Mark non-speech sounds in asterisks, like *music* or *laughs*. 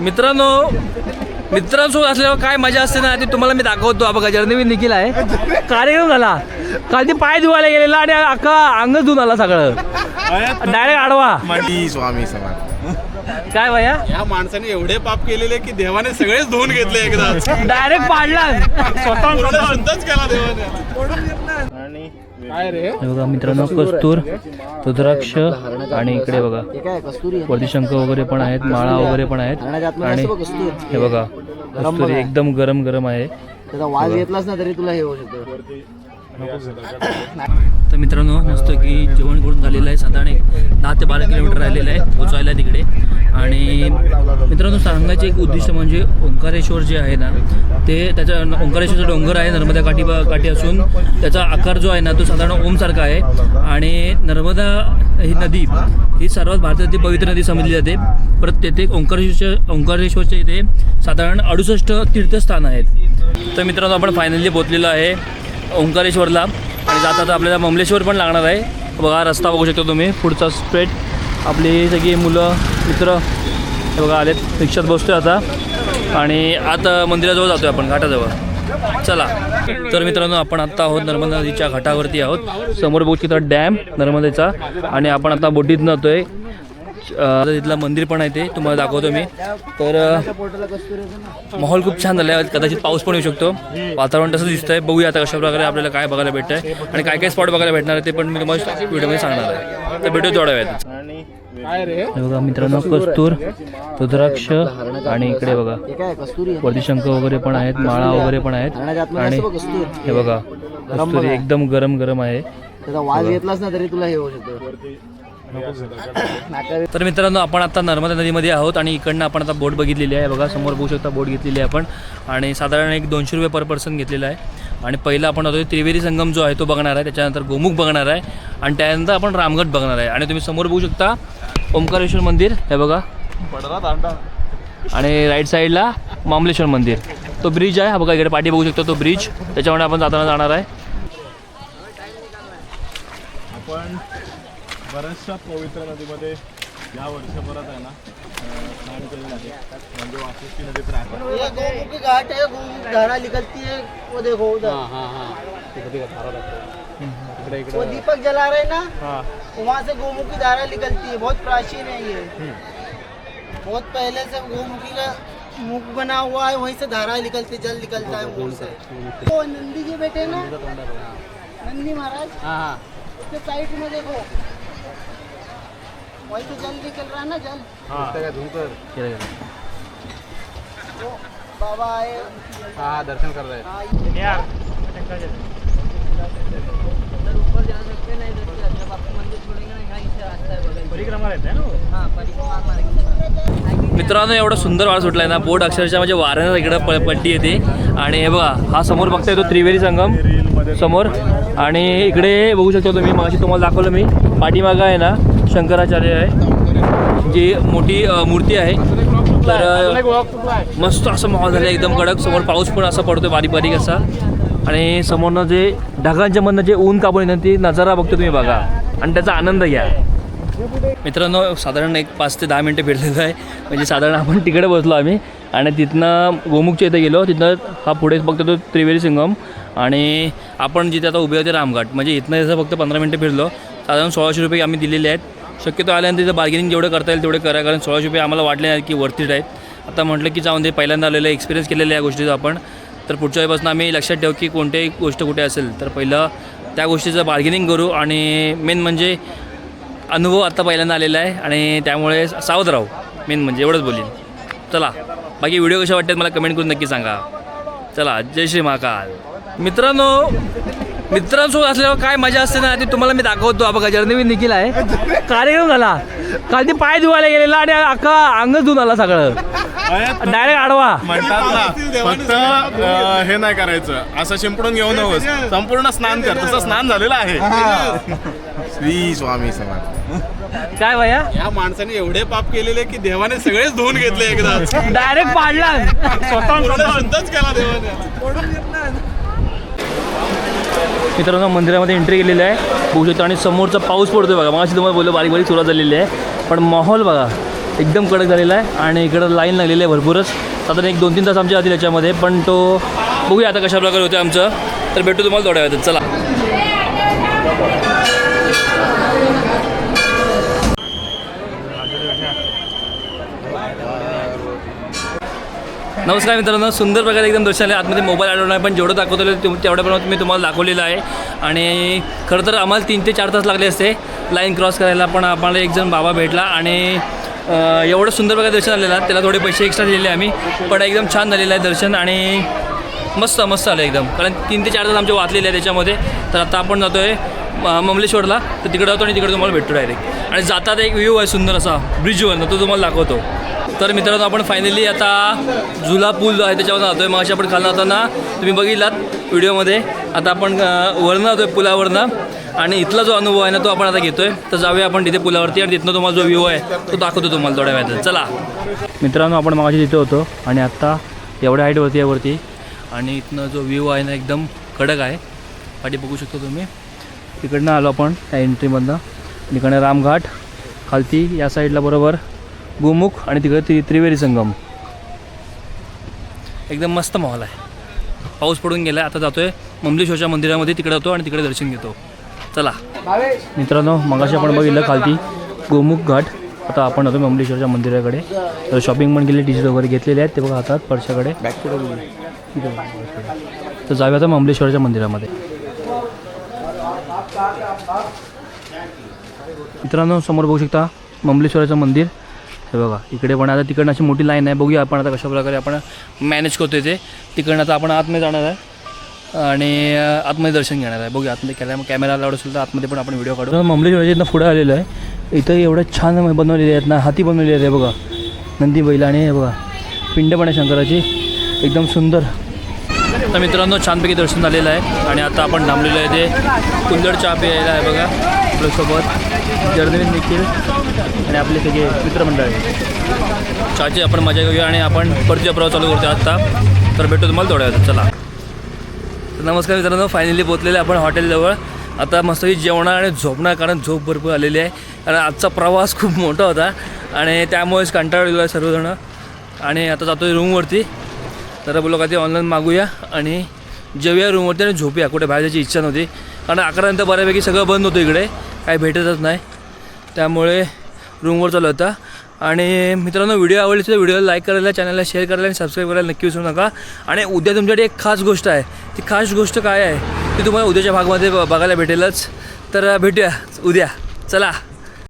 मित्रांनो मित्रांसोबत असल्यावर काय मजा असते ना ती तुम्हाला मी दाखवतो. हा बघा जर्नी मी निखिल आहे. कार्यक्रम झाला. काल ती पाय धुवायला गेलेला आणि अख्खा अंगच धुवून आला सगळं. डायरेक्ट आडवा. स्वामी समर्थ काय भैया? या माणसाने एवढे पाप केलेले की देवाने सगळेच धुवून घेतले एकदा. डायरेक्ट पाडला. स्वतःच केला देवाने. आणि बघा मित्रांनो कस्तूर रुद्राक्ष आणि इकडे बघा. वरती शंख वगैरे पण आहेत माळा वगैरे पण आहेत. आणि हे बघा कस्तुरी एकदम गरम गरम आहे. वाज घेतलास ना तरी तुला हे होऊ शकतं. तर मित्रांनो मस्त की जेवण करून झालेलं आहे साधारण एक दहा ते बारा किलोमीटर राहिलेलं आहे पोचायला तिकडे. आणि मित्रांनो सांगायचे एक उद्दिष्ट म्हणजे ओंकारेश्वर जे आहे ना ते त्याच्या ओंकारेश्वरचा डोंगर आहे नर्मदा काठी काठी असून त्याचा आकार जो आहे ना तो साधारण ओमसारखा आहे. आणि नर्मदा ही नदी ही सर्वात भारतातील पवित्र नदी समजली जाते. परत तेथे ओंकारेश्वरच्या ओंकारेश्वरच्या इथे साधारण अडुसष्ट तीर्थस्थान आहेत. तर मित्रांनो आपण फायनली पोचलेलो आहे ओंकारेश्वरला. आणि जाता जाता आपल्याला ममलेश्वर पण लागणार आहे. बघा रस्ता बघू शकता तुम्ही पुढचा स्ट्रेट आपली सगळी मुलं मित्र हे बघा आलेत. रिक्षात बसतोय आता. आणि आता मंदिराजवळ जातोय आपण घाटाजवळ. चला. तर मित्रांनो आपण आत्ता आहोत नर्मदा नदीच्या घाटावरती आहोत. समोर बघू तिथं डॅम नर्मदेचा. आणि आपण आता बोटीत जातोय. अं, तिथलं मंदिर पण आहे ते तुम्हाला दाखवतो मी. तर माहोल खूप छान झाला आहे कदाचित पाऊस पण येऊ शकतो. वातावरण तसं दिसतंय. बघूया आता कशा प्रकारे आपल्याला काय बघायला भेटतंय. आणि काय काय स्पॉट बघायला भेटणार आहे ते पण मी तुम्हाला व्हिडिओमध्ये सांगणार आहे. तर भेटू थोड्या वेळात हे बघा मित्रांनो कस्तूर रुद्राक्ष आणि इकडे बघा. काय कस्तुरी आहे? वरती शंख वगैरे पण आहेत माळा वगैरे पण आहेत. आणि असतं बघ कस्तूर हे बघा कस्तुरी एकदम गरम गरम आहे. त्याचा वाज घेतलास ना तरी तुला हे होऊ शकतं. *laughs* तर मित्रांनो आपण आता नर्मदा नदीमध्ये आहोत आणि इकडनं आपण आता बोट बघितलेली आहे. बघा समोर बघू शकता बोट घेतलेली आहे आपण. आणि साधारण एक दोनशे रुपये पर पर्सन घेतलेला आहे. आणि पहिला आपण होतो त्रिवेरी संगम जो आहे तो बघणार आहे त्याच्यानंतर गोमुख बघणार आहे आणि त्यानंतर आपण रामगड बघणार आहे. आणि तुम्ही समोर बघू शकता ओंकारेश्वर मंदिर हे बघा. तांडा आणि राईट साईडला मामलेश्वर मंदिर. तो ब्रिज आहे. हा बघा इकडे पाठी बघू शकता तो ब्रिज त्याच्यामुळे आपण जाताना जाणार आहे. आपण बऱ्याचशा पवित्र नदीमध्ये या वर्षभरात आहे ना अं, स्नान केलेलं आहे. म्हणजे वाशिष्ठी ये गोमुख घाट है गोमुख धारा निकलती है वो देखो उधर. वो दीपक जला रहे ना वहाँ से गोमुख की धारा निकलती है। बहुत प्राचीन है ये। बहुत पहले से गोमुखी का मुख बना हुआ है वहीं से धारा निकलती जल निकलता है मुँह से। वो नंदी जी बैठे ना। नंदी महाराज उसके साइड में देखो। वहीं से जल निकल रहा है ना जल वो बाबा आए। हा दर्शन करताय हाँ, ये- उधर ऊपर जा सकते हैं, नहीं देखते जब आपको मंदिर छोड़ेंगे ना यहाँ इसे रास्ता है बगल में। हाँ परिक्रमा मारेंगे। मित्रांनो एवढा सुंदर वाळ सुटलाय ना. बोट अक्षरशः म्हणजे वाऱ्यानं इकडं प पट्टी येते. आणि हे बघा हा समोर बघताय तो त्रिवेणी संगम. समोर. आणि इकडे बघू शकता तुम्ही मागाशी तुम्हाला दाखवलं मी. पाठीमागं आहे ना शंकराचार्य आहे जी मोठी मूर्ती आहे. तर मस्त असं माहोल झालं एकदम कडक. समोर पाऊस पण असा पडतो बारीक बारीक असा. आणि समोरनं जे ढगांच्या मधनं जे ऊन कापून येतं ती नजारा बघतो तुम्ही बघा. आणि त्याचा आनंद घ्या. मित्रांनो साधारण एक पाच ते दहा मिनटं भेटलेलं आहे. म्हणजे साधारण आपण तिकडे बसलो आम्ही. आणि तिथनं गोमुखच्या इथे गेलो. तिथनं हा पुढे बघतो तो त्रिवेणी संगम. आणि आपण जिथे आता उभे होते रामघाट. म्हणजे इथनं जसं फक्त पंधरा मिनटं फिरलो. साधारण सोळाशे रुपये आम्ही दिलेले आहेत. शक्यतो आल्यानंतर तिथं बार्गेनिंग जेवढं करता येईल तेवढे करा. कारण सोळाशे रुपये आम्हाला वाटले नाही की वरतीच आहेत आता म्हटलं की जाऊन दे. पहिल्यांदा आलेलं एक्सपिरियन्स केलेलं या गोष्टीचा आपण. तर पुढच्या वेळेपासून आम्ही लक्षात ठेवू की कोणत्याही गोष्ट कुठे असेल. तर पहिलं त्या गोष्टीचं बार्गेनिंग करू आणि मेन म्हणजे अनुभव आत्ता पहिल्यांदा आलेला आहे आणि त्यामुळे सावध राहू. मेन म्हणजे एवढंच बोलीन. चला बाकी व्हिडिओ कशा वाटतात मला कमेंट करून नक्की सांगा. चला जय श्री महाकाल. मित्रांनो मित्रांसोबत असल्यावर काय मजा असते ना ती तुम्हाला मी दाखवतो. हा बघा जर्नी मी निखिल आहे. कार्यक्रम झाला. काल ती पाय धुवायला गेलेला आणि अख्खा अंगच धुवून आला सगळं. डायरेक्ट आडवा. म्हणतात ना फक्त अं, हे नाही करायचं. असं शिंपडून घेऊ नकोस. संपूर्ण स्नान कर. तसं स्नान झालेलं आहे. श्री स्वामी समर्थ. काय भैया? या माणसाने एवढे पाप केलेले की देवाने सगळेच धुवून घेतले एकदा. डायरेक्ट पाडला. *laughs* स्वतःच केला देवाने. मित्रांनो मंदिरामध्ये एंट्री केलेली आहे. बघू शकतो आणि समोरचा पाऊस पडतोय बघा. मग तुम्हाला बोललो बारीक बारीक सुरुवात झालेली आहे. पण माहोल बघा एकदम कडक झालेला आहे आणि इकडं लाईन लागलेली आहे भरपूरच. साधारण एक दोन तीन तास आमच्या आधी याच्यामध्ये पण तो बघूया आता कशा प्रकारे होते आमचं. तर भेटू तुम्हाला थोड्या वेळात चला. नमस्कार मित्रांनो सुंदर प्रकारे एकदम दर्शन आहे आतमध्ये मोबाईल आढळून आहे पण जेवढं दाखवतो तेवढ्या प्रमाणात मी तुम्हाला दाखवलेलं आहे. आणि खरं तर आम्हाला तीन ते चार तास लागले असते लाईन क्रॉस करायला पण आम्हाला एक जण बाबा भेटला आणि एवढं सुंदर प्रकारे दर्शन झालेलं आहे. त्याला थोडे पैसे एक्स्ट्रा दिलेले आम्ही पण एकदम छान झालेलं आहे दर्शन आणि मस्त मस्त आलं एकदम. कारण तीन ते चार तास आमचे वाचलेले आहे त्याच्यामध्ये. तर आता आपण जातो आहे ममलेश्वरला. तर तिकडे जातो आणि तिकडे तुम्हाला भेटतो डायरेक्ट आणि जातात एक व्ह्यू आहे सुंदर असा ब्रिजवर तो तुम्हाला दाखवतो. तर मित्रांनो आपण फायनली आता झुला पूल जो आहे त्याच्यावर जातो आहे मग आपण खालनं जाताना तुम्ही बघितलात व्हिडिओमध्ये. आता आपण अं, वरनं जातो आहे पुलावरनं. आणि इथला जो अनुभव आहे ना तो आपण आता घेतो आहे तर जाऊया आपण तिथे पुलावरती आणि तिथनं तुम्हाला जो व्ह्यू आहे तो दाखवतो तुम्हाला थोड्या वेळात चला. मित्रांनो आपण मागाशी तिथे होतो आणि आत्ता एवढ्या हाईटवरती आहे वरती. आणि इथनं जो व्ह्यू आहे ना एकदम कडक आहे. पाठी बघू शकतो तुम्ही. तिकडनं आलो आपण त्या एंट्रीमधनं तिकडनं रामघाट. खालती या साईडला बरोबर गोमुख आणि तिकडे त्री त्रिवेणी संगम. एकदम मस्त माहोल आहे. पाऊस पडून गेला आता जातो आहे ममलेश्वरच्या मंदिरामध्ये तिकडे जातो आणि तिकडे दर्शन घेतो. चला. मित्रांनो मगाशी आपण बघितलं खालती गोमुख घाट. आता आपण जातो ममलेश्वरच्या मंदिराकडे. तर शॉपिंग पण केली टी शर्ट वगैरे घेतलेले आहेत. ते बघा हातात परशाकडे. तर जाऊया आता ममलेश्वरच्या मंदिरामध्ये. मित्रांनो समोर बघू शकता ममलेश्वराचं मंदिर. हे बघा इकडे पण आता तिकडनं अशी मोठी लाईन आहे. बघूया आपण आता कशा प्रकारे आपण मॅनेज करतो ते. तिकडनं आता आपण आतमध्ये जाणार आहे. आणि आतमध्ये दर्शन घेणार आहे. बघूया आतमध्ये कॅमेरा कॅमेरा अलाउड असेल तर आतमध्ये पण आपण व्हिडिओ काढू. ममलेश्वराच्या पुढे आलेलं आहे. इथं एवढं छान बनवलेले आहेत ना हाती बनवलेली आहेत बघा. नंदी बैल आणि हे बघा पिंड पण आहे शंकराची. एकदम सुंदर. तर मित्रांनो छानपैकी दर्शन झालेलं आहे. आणि आता आपण थांबलेलो आहे ते कुंदड चहा प्यायला आहे बघा. आपल्यासोबत जर्नलिस्ट देखील आणि आपले सगळे मित्रमंडळ. आहे आपण मजा घेऊया आणि आपण परतीचा प्रवास चालू करतो आत्ता. तर भेटू तुम्हाला थोड्या वेळात. चला. नमस्कार मित्रांनो फायनली पोचलेले आपण हॉटेलजवळ. आता मस्त जेवणार आणि झोपणार कारण झोप भरपूर आलेली आहे. कारण आजचा प्रवास खूप मोठा होता आणि त्यामुळेच कंटाळलेलो आहे सर्वजणं. आणि आता जातो रूमवरती. तर बोलो का ते ऑनलाईन मागूया आणि जेवूया रूमवरती आणि झोपूया. कुठे बाहेर जायची इच्छा नव्हती. कारण अकरानंतर बऱ्यापैकी सगळं बंद होतं इकडे. काही भेटतच नाही. त्यामुळे रूमवर चालू होता. आणि मित्रांनो व्हिडिओ आवडली तर व्हिडिओला लाईक करायला चॅनलला शेअर करायला आणि सबस्क्राईब करायला नक्की विसरू नका. आणि उद्या तुमच्याकडे एक खास गोष्ट आहे. ती खास गोष्ट काय आहे? ती तुम्हाला उद्याच्या भागामध्ये ब- बघायला भेटेलच. तर भेटूया उद्या. चला.